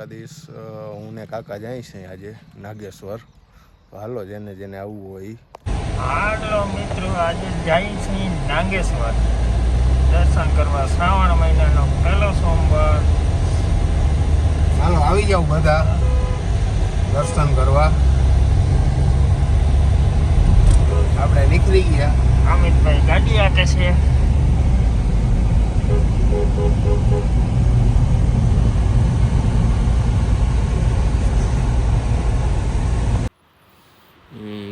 દ્વારકાધીશ અ, હું ને કાકા જાય છે આજે નાગેશ્વર. હાલો જેને જેને આવવું હોય. હાલો મિત્રો આજે જાય છે નાગેશ્વર. દર્શન કરવા શ્રાવણ મહિનાનો પહેલો સોમવાર. હાલો આવી જાવ બધા. દર્શન કરવા. આપણે નીકળી ગયા. અમિતભાઈ ગાડી આટે છે.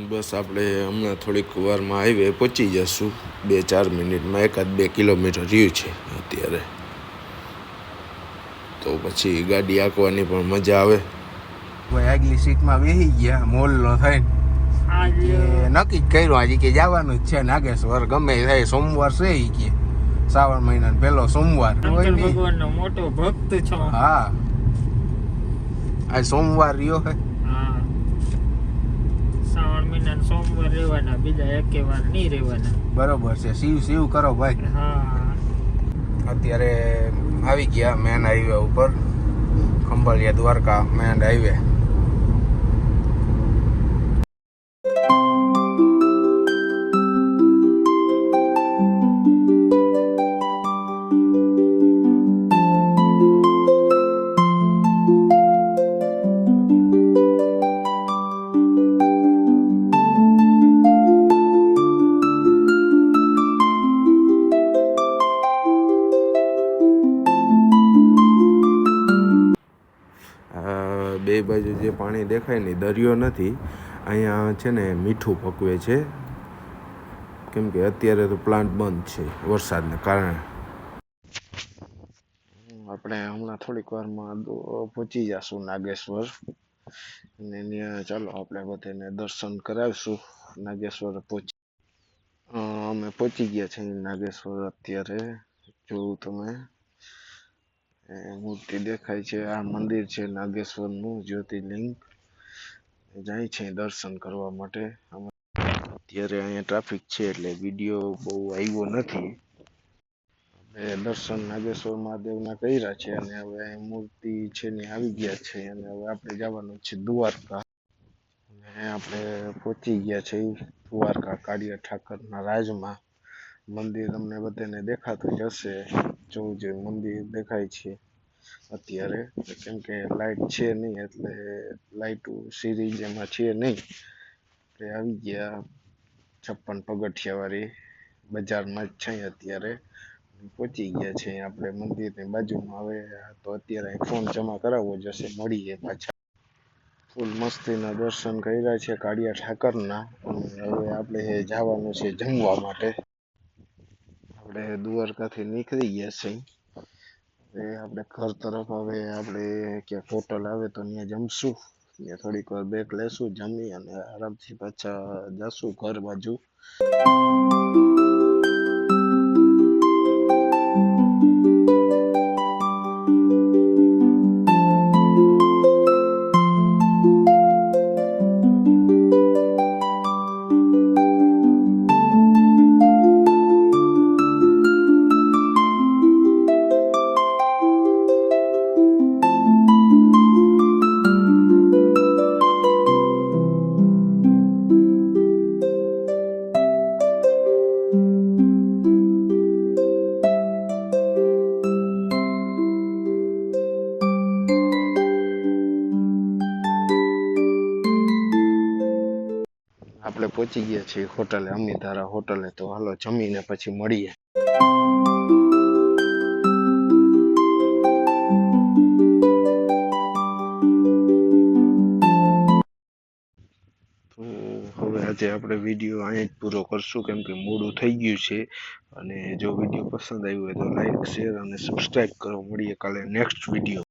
બસ આપણે હમણાં થોડીક વારમાં હાઈવે પહોંચી જશું. બે ચાર મિનિટમાં એકાદ બે કિલોમીટર રહ્યું છે અત્યારે. તો પછી ગાડી આંકવાની પણ મજા આવે. ભાઈ આગલી સીટમાં બેસી ગયા મોલનો થઈને. આજે નક્કી જ કર્યું આજે કે જવાનું જ છે નાગેશ્વર ગમે થાય સોમવાર છે ઈ કે. શ્રાવણ મહિના પહેલો સોમવાર. ભગવાનનો મોટો ભક્ત છો. હા. આ સોમવાર રહ્યો હે. હા સોમવાર રહેવાના બીજા એકે વાર નહીં રહેવાના. બરોબર છે. શિવ શિવ કરો ભાઈ. હા. અત્યારે આવી ગયા મેન હાઈવે ઉપર. Khambhalia Dwarka main highway. બાજુ જે પાણી દેખાય ને દરિયો નથી, અહીંયા છે ને મીઠું પકવે છે. કેમ કે અત્યારે તો પ્લાન્ટ બંધ છે વરસાદને કારણે. આપણે હમણાં થોડીક વારમાં પહોંચી જશું નાગેશ્વર. અને ચાલો આપણે બધાને દર્શન કરાવીશું. નાગેશ્વર પહોંચી અમે પહોંચી ગયા છીએ નાગેશ્વર અત્યારે. જોવું તમે. મૂર્તિ દેખાય છે, આ મંદિર છે, નાગેશ્વરનું જ્યોતિર્લિંગ. જાય છે દર્શન કરવા માટે. અત્યારે અહીંયા ટ્રાફિક છે એટલે વીડિયો બહુ આવ્યો નથી. આપણે દર્શન નાગેશ્વર મહાદેવના કર્યા છે અને હવે મૂર્તિ છે ને આવી ગયા છે અને હવે આપણે જવાનું છે દ્વારકા. અને આપણે પહોંચી ગયા છે દ્વારકા કાળિયા ઠાકરના રાજમાં. મંદિર તમને બધાને દેખાતું જ હશે. જોવું જોઈએ મંદિર દેખાય છે અત્યારે કેમ કે લાઇટ છે નહીં, એટલે લાઈટ સિરીઝ એમાં છે નહીં. એટલે આવી ગયા છપ્પન પગથિયાવાળી બજારમાં જ છે અત્યારે. પહોંચી ગયા છે આપણે મંદિરની બાજુમાં. હવે તો અત્યારે ફોન જમા કરાવવો જશે મળીએ પાછા. ફૂલ મસ્તીના દર્શન કર્યા છે કાળિયા ઠાકરના. હવે આપણે જવાનું છે જમવા માટે. આપણે દ્વારકાથી નીકળી ગયા છીએ. હવે આપણે ઘર તરફ હવે આપણે ક્યાંક હોટલ આવે તો ત્યાં જમશું. ત્યાં થોડીક વાર બ્રેક લેશું, જમી અને આરામથી પાછા જશું ઘર બાજુ. આપણે પહોંચી ગયા છીએ હોટલે અમિતારા હોટલે. તો હાલો જમીને પછી મળીએ. હવે આજે આપણે વીડિયો અહીંયા જ પૂરો કરશું, કેમ કે મોડું થઈ ગયું છે. અને જો વીડિયો પસંદ આવ્યો હોય તો લાઈક, શેર અને સબસ્ક્રાઈબ કરો. મળીએ કાલે નેક્સ્ટ વીડિયો.